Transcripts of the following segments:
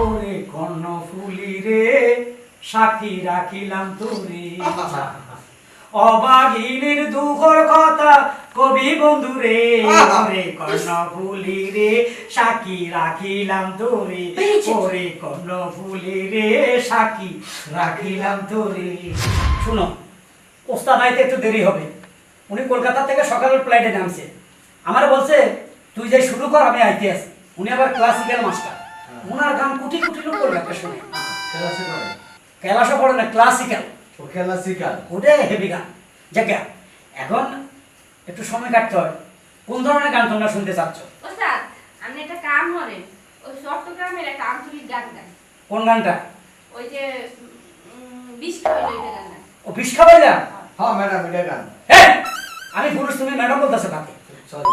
ওরে কর্ণ ফুলি রে, সাক্ষী রাখিলাম তোরে অবাগিনীর দুঃখর কথা কবি বন্ধু রে, ওরে কর্ণ ফুলি রে, সাক্ষী রাখিলাম তোরে ওরে কর্ণ ফুলি রে, সাক্ষী রাখিলাম তোরে শুনো ওস্তাদ আইতে একটু দেরি হবে। উনি কলকাতা থেকে সকালের ফ্লাইটে নামছে। আমার বলছে তুই যে শুরু কর আমি আইতে আসি। উনি আবার ক্লাসিক্যাল মাস্টার ওনার গান কোটি কোটি লোক করবে একটা শুনে কেলাসও পড়ে? না ক্লাসিক্যাল ও শিখাল ওটাই হেভি গান। যাকে এখন একটু সময় কাটতে হয়। কোন ধরনের গান তোমরা শুনতে চাচ্ছ? আপনি একটা কাম করেন ওই চট্টগ্রামের একটা আঞ্চলিক গান গান কোন গানটা? ওই যে বিষ এটা গান ও বিষ খাবাই গান হ্যাঁ ম্যাডাম এটা গান আমি পুরুষ তুমি ম্যাডাম বলতেছো সরি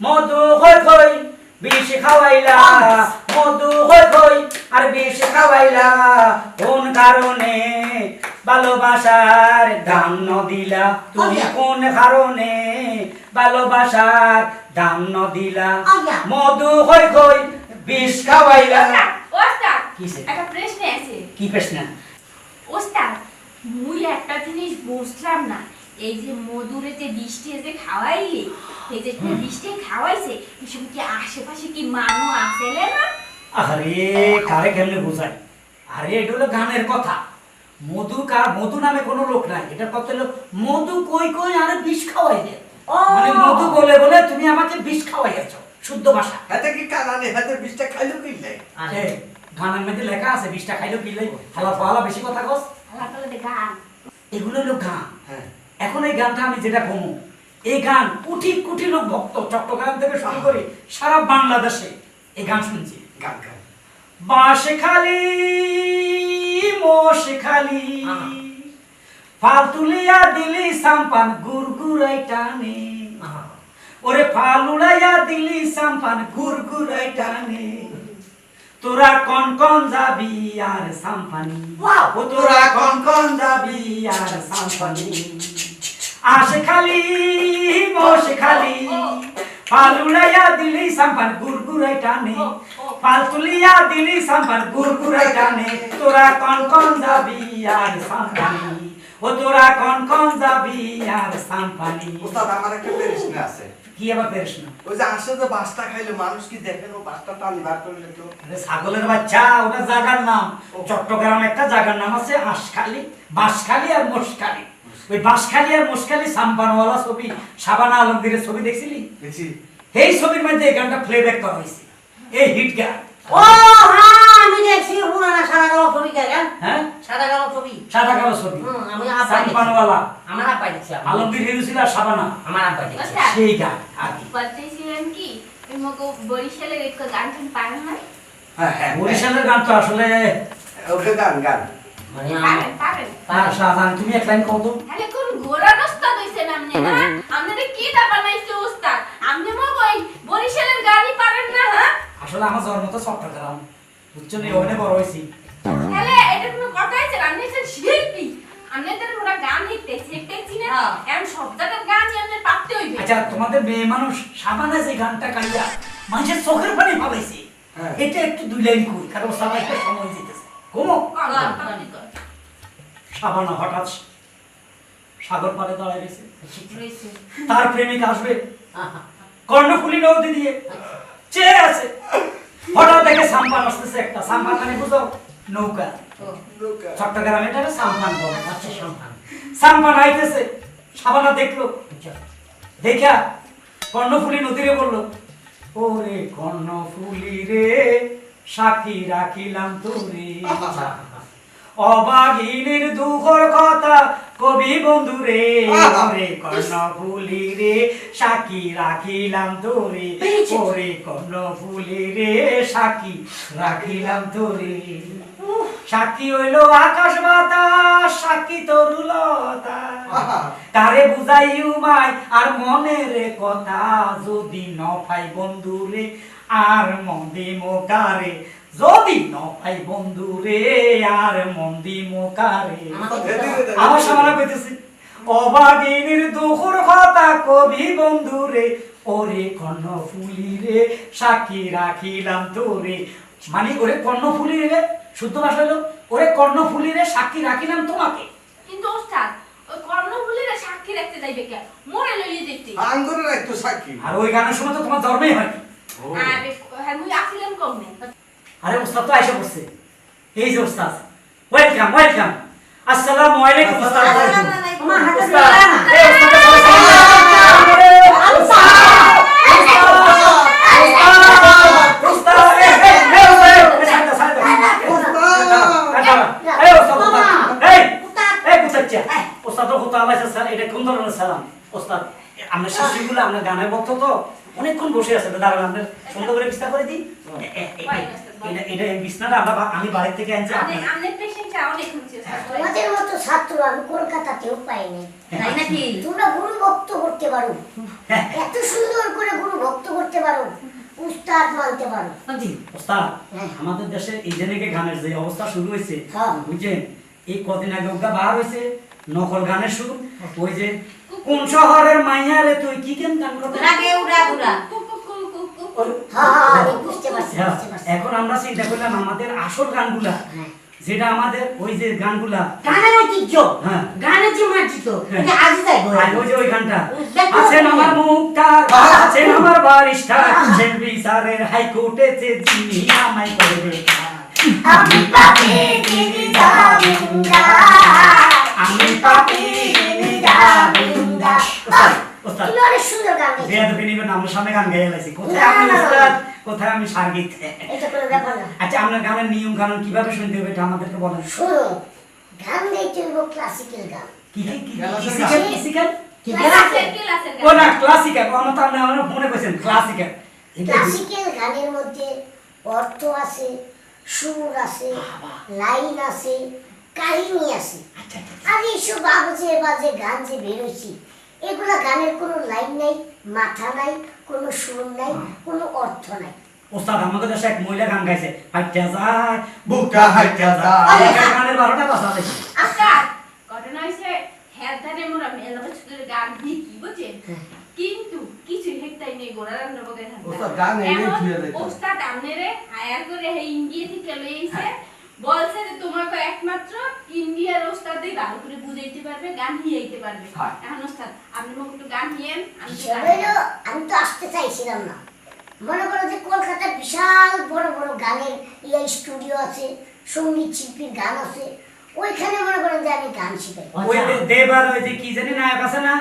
মধু হই হই বিষ খাওয়াইলা। মধু হই হই আর বিষ খাওয়াইলা। কোন কারণে? ভালোবাসার দাম ন দিলা। তুমি। কোন কারণে? ভালোবাসার দাম ন দিলা। মধু হই হই বিষ খাওয়াইলা। ওস্তাদ, ওস্তাদ? একটা প্রশ্ন আছে। কি প্রশ্ন? ওস্তাদ মুই একটা জিনিস বুঝলাম না। এই যে মধুরে যে বৃষ্টি যে খাওয়াইলে এই যে বৃষ্টি খাওয়াইছে এসব কি আশেপাশে কি মানুষ আছে না? আরে কারে কেমনে বোঝাই আরে এটা হলো গানের কথা। মধু কার মধু নামে কোনো লোক নাই। এটা কথা হলো মধু কই কই আরে বিষ খাওয়াই দে মানে মধু বলে বলে তুমি আমাকে বিষ খাওয়াইয়াছ শুদ্ধ ভাষা। হাতে কি কানানে হাতে বিষটা খাইলো কি নাই আরে গানের মধ্যে লেখা আছে বিষটা খাইলো কি লাই হালা ফালা বেশি কথা কস। এগুলো হলো গান এখন এই গানটা আমি যেটা কমু এই গান কোটি কোটি লোক ভক্ত চট্টগ্রাম থেকে শুরু করে সারা বাংলাদেশে এই গান শুনছি, গান গান বাঁশ খালি মোষ খালি ফালতুলিয়া দিলি সাম্পান গুরগুরাই টানে। ওরে ফালুড়াইয়া দিলি সাম্পান গুরগুরাই টানে। তোরা কন কন যাবি আর সাম্পানি? ও তোরা কন কন যাবি আর সাম্পানি? আশে খালি মোষ খালি ফালুড়াইয়া দিলি সাম্পান গুরগুরাই টানে। পালতুলিয়া দিলি সাম্পান গুরগুরাই টানে। তোরা কন কন যাবি আর সাম্পানি? ও তোরা কন কন যাবি আর সাম্পানি? ওস্তাদ আমার একটা প্রশ্ন আছে। কি আবার না? ওই যে আসে যে বাসটা খাইলো মানুষ কি দেখেন ও বাসটা টানি বার করলে তো আরে ছাগলের বাচ্চা ওটা জায়গার নাম। চট্টগ্রাম একটা জায়গার নাম আছে আশখালি বাঁশখালি আর মোষখালি ওই বাঁশখালি আর মোষখালি সাম্পানওয়ালা ছবি সাবানা আলমগীরের ছবি দেখছিলি? দেখছি। এই ছবির মধ্যে এই গানটা প্লেব্যাক করা হয়েছে। এই হিট গান। ও হ্যাঁ! আমি দেখছি পুরানা সাদা কালো ছবি দেখেন হ্যাঁ? সাদা কালো ছবি। সাদা কালো ছবি। আমি দেখছি। সাম্পানওয়ালা আমার আব্বাই দেখছি আমি। আলমগীর হিরো ছিল আর সাবানা। আমার আব্বাই দেখছি। সেই গান আর বলতেছিলেন কি তুমি মগো বরিশালের এক গান টান পারেন না হ্যাঁ হ্যাঁ বরিশালের গান তো আসলে ওকে গান গান। মানে পারেন আমি- পারেন। আর শাহজাহান তুমি এক লাইন কত তাহলে কোন গোড়ার ওস্তাদ হইছেন আপনি হ্যাঁ? আপনাদের কি দা বানাইছে ওস্তাদ? আপনি মগো এই বরিশালের গানই পারেন না হ্যাঁ? আসলে আমার জন্ম তো চট্টগ্রাম। বুঝছ নি ওখানে বড় হয়েছি। তাহলে এটা কোনো কথা আছে আপনি হচ্ছেন শিল্পী। আপনাদের ওরা গান লিখতে শিখতেছি না হ্যাঁ। শব্দটা গান আপনাদের পারতে হইবে। আচ্ছা তোমাদের মেয়ে মানুষ সাবানা যে গানটা গাইয়া মানুষের চোখের পানি ফালাইছে হ্যাঁ। এটা একটু দুই লাইন কই কারণ সবাইকে সময় দিতেছে। ঘুমো। কর, গান, কর, গান। কর। সাবানা হঠাৎ সাগর পাড়ে দাঁড়ায় গেছে। তার প্রেমিক আসবে। কর্ণফুলি নদী দিয়ে। চেয়ে আছে। হঠাৎ দেখে সাম্পান আসতেছে একটা সাম্পান মানে বুঝো নৌকা। চট্টগ্রামে এটা সাম্পান বলে আচ্ছা সম্মান সাম্পান আইতেছে সাবানা দেখল আচ্ছা। দেখা কর্ণফুলি নদীরে বলল ওরে কর্ণফুলি রে সাক্ষী রাখিলাম তোরে অবাগিনীর দুঃখর কথা কবি বন্ধু রে ওরে কর্ণফুলি রে সাক্ষী রাখিলাম তোরে ওরে কর্ণফুলি রে সাক্ষী রাখিলাম তোরে। সাক্ষী হইল আকাশ বাতাস সাক্ষী তরুলতা। তারে বুঝাই উমাই আর মনের কথা যদি ন পাই বন্ধুরে আর মন্দি মোকারে যদি ন পাই বন্ধুরে আর মন্দি মোকারে। আমার সামনে কইতেছি। অবাগিনীর দুঃখর কথা কবি বন্ধুরে ওরে কর্ণফুলি রে সাক্ষী রাখিলাম তোরে। মানে ওরে কর্ণফুলি রে শুদ্ধ ভাষা হলো ওরে কর্ণফুলি রে সাক্ষী রাখিলাম তোমাকে। কিন্তু ওস্তাদ ওই কর্ণফুলিরা সাক্ষী রাখতে যাইবে কে মোরে লইয়ে দেখতে আঙ্গুরের একটু সাক্ষী। আর ওই গানের সময় তো তোমার জন্মই হয়নি আরে হ্যাঁ মুই আসিলাম কমনে। আরে ওস্তাদ তো আইসা পড়ছে এই যে ওস্তাদ ওয়েলকাম ওয়েলকাম আসসালামু আলাইকুম ওস্তাদ তোমার হাতে। এই আমরা শিশুগুলো আমরা গানের ভক্ত তো অনেকক্ষণ বসে আছে দাঁড়ান আপনার সুন্দর করে বিস্তার করে দিই এটা এটা এই বিছনাটা আমরা আমি বাড়ি থেকে আনছি আপনি আপনি পেশেন্টটা অনেক হচ্ছে তোমাদের মতো ছাত্র আমি কলকাতাতেও পাইনি। তাই নাকি? তোমরা গুরু ভক্ত করতে পারো। এত সুন্দর করে গুরু ভক্ত করতে পারো। উস্তাদ মানতে পারো। ওস্তাদ হ্যাঁ। আমাদের দেশে এই জেনেকে গানের যে অবস্থা শুরু হয়েছে হ্যাঁ। বুঝছেন? এই কদিন আগে বার হয়েছে নকল গানের সুর ওই যে কোন শহরের মাইয়া রে তুই কি কেন গান করতে রাগে উড়া উড়া এখন আমরা চিন্তা করলাম আমাদের আসল গানগুলা হ্যাঁ। যেটা আমাদের ওই যে গানগুলা। গানের ঐতিহ্য হ্যাঁ। গানের যে মার্জিত হ্যাঁ। এটা আজই যাই ওই যে ওই গানটা। আছেন আমার মুক্তার আছেন আমার বারিস্টার আছেন বিচারের হাইকোর্টে যে যিনি আমায় করবে আমি দিদি অনেক সুন্দর গান গেয়েছো। বেয়াদ বিনিবেন আমরা সামনে গান গাইয়ে লাইছি। কোথায় আপনি ওস্তাদ কোথায় আমি সার্গিত এটা কোনো ব্যাপার না। আচ্ছা আপনার গানের নিয়ম কানুন কীভাবে শুনতে হবে এটা আমাদেরকে বলেন। শোনো গান গাইতে হইব ক্লাসিক্যাল গান। কি কি কি ক্লাসিক্যাল ক্লাসিক্যাল ক্লাসের ক্লাসের ও না ক্লাসিক্যাল আমার তো আপনি আমার মনে করছেন ক্লাসিক্যাল ক্লাসিক্যাল গানের মধ্যে অর্থ আছে সুর আছে লাইন আছে কাহিনী আছে। আচ্ছা আচ্ছা আর এইসব বাজে বাজে গান যে বেরোচ্ছি এগুলা গানের কোনো লাইন নাই মাথা নাই কোনো সুর নাই কোনো অর্থ নাই। ওস্তাদ আমাদের দেশে এক মহিলা গান গাইছে। হাইটা যায় বুকটা হাইটা যায়। এই গানের বারোটা কথা দেখি। আচ্ছা। ঘটনা হয়েছে হ্যাঁ ধারে মোরা মেলা বছর গান দিয়ে কি বুঝছেন কিন্তু কিছু হেক্তাই নেই গোড়া রান্না বগে ওস্তাদ গান এনে ধুয়ে দিত। ওস্তাদ আমনেরে হায়ার করে হে ইন্ডিয়া থেকে লইছে বলছে যে ইন্ডিয়ার ওস্তাদই ভালো করে বুঝাইতে পারবে গান হিয়াইতে পারবে। হ্যাঁ। এখন ওস্তাদ আপনি মোক একটু গান হিয়েন আমি তো আমি তো আসতে চাইছিলাম না। মনে করো যে কলকাতার বিশাল বড় বড় গানের ইয়ে স্টুডিও আছে সংগীত শিল্পীর গান আছে ওইখানে মনে করেন যে আমি গান শিখাই। ওই দে- দেবার ওই যে কি জানি নায়ক আছে না?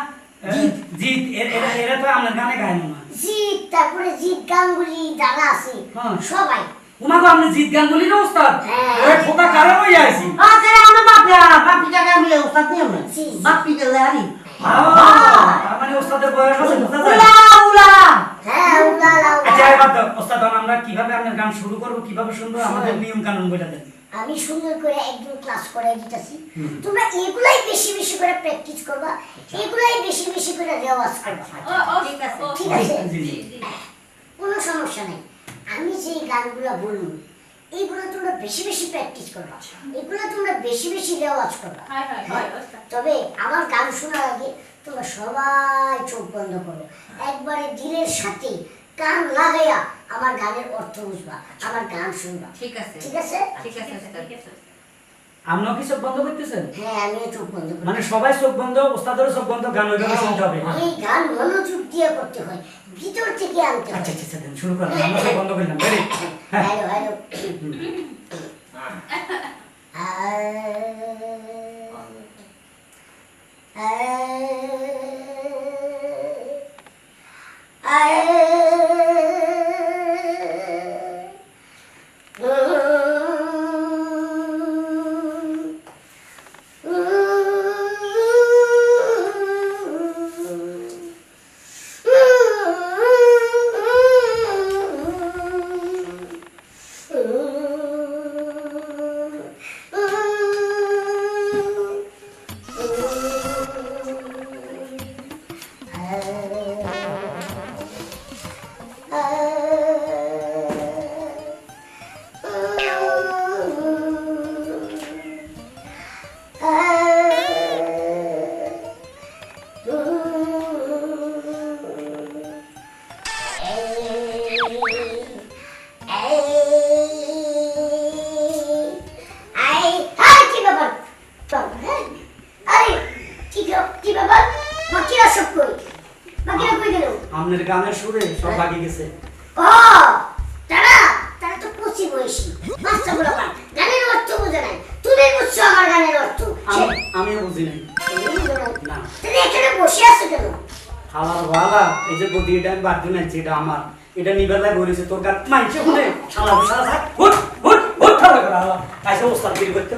জিৎ। জিৎ এর- তো আপনার গানে গায় না। জিৎ তারপরে জিৎ গাঙ্গুলি যারা আছে হ্যাঁ। সবাই উমাকে আপনি জিৎ গান বলি না ওস্তাদ হ্যাঁ। ওই ফোকা কারে লই আইছি? আচ্ছা আমার বাপা বাপি টাকা মিলে ওস্তাদ নিয়ে আমরা। বাপি গেলে আনি তার মানে ওস্তাদের বয়স আছে বোঝা যায়। উলা উলা। হ্যাঁ উলালা আচ্ছা উলালা। এবার ওস্তাদ আমরা কীভাবে আপনার গান শুরু করব কীভাবে শুনব? আমাদের নিয়ম কানুন বলে দেন। আমি সুন্দর করে একদম ক্লাস করে দিতেছি। তোমরা এগুলাই বেশি বেশি করে প্র্যাকটিস করবা। এগুলাই বেশি বেশি করে রেওয়াজ করবা। ঠিক আছে, ঠিক আছে। জি জি জি। কোনো সমস্যা নেই। আমি যে গানগুলো বলব এইগুলো তোমরা বেশি বেশি প্র্যাকটিস করবা। এগুলো তোমরা বেশি বেশি রেওয়াজ করবা। হয় হয় হয় তবে আমার গান শোনার আগে তোমরা সবাই চোখ বন্ধ করো। একবারে দিলের সাথে কান লাগাইয়া আমার গানের অর্থ বুঝবা আমার গান শুনবা। ঠিক আছে ঠিক আছে। ঠিক আছে ঠিক আছে। আপনিও কি চোখ বন্ধ করতেছেন? হ্যাঁ আমিও চোখ বন্ধ মানে সবাই চোখ বন্ধ ওস্তাদেরও চোখ বন্ধ গান ওইভাবে হ্যাঁ, শুনতে হবে। গান করতে হয়। আচ্ছা আচ্ছা, আচ্ছা শুরু করুন আমরা বন্ধ করলাম গানের সুরে সব বাকি গেছে। ও তারা তারা তো কচি বয়সী। বাচ্চা বলা গানের অর্থ বোঝে নাই। তুমি বুঝছ আমার গানের অর্থ। আমি বুঝি নাই। না। তুমি এখানে বসে আছো কেন? এই যে গদি এটা আমি বাদ এটা আমার। এটা নিবেলায় বলেছে তোর গান মাইছে শুনে শালা শালা থাক হুট হুট হুট ঠালা করা আইসা ওস্তাদ বিল করতে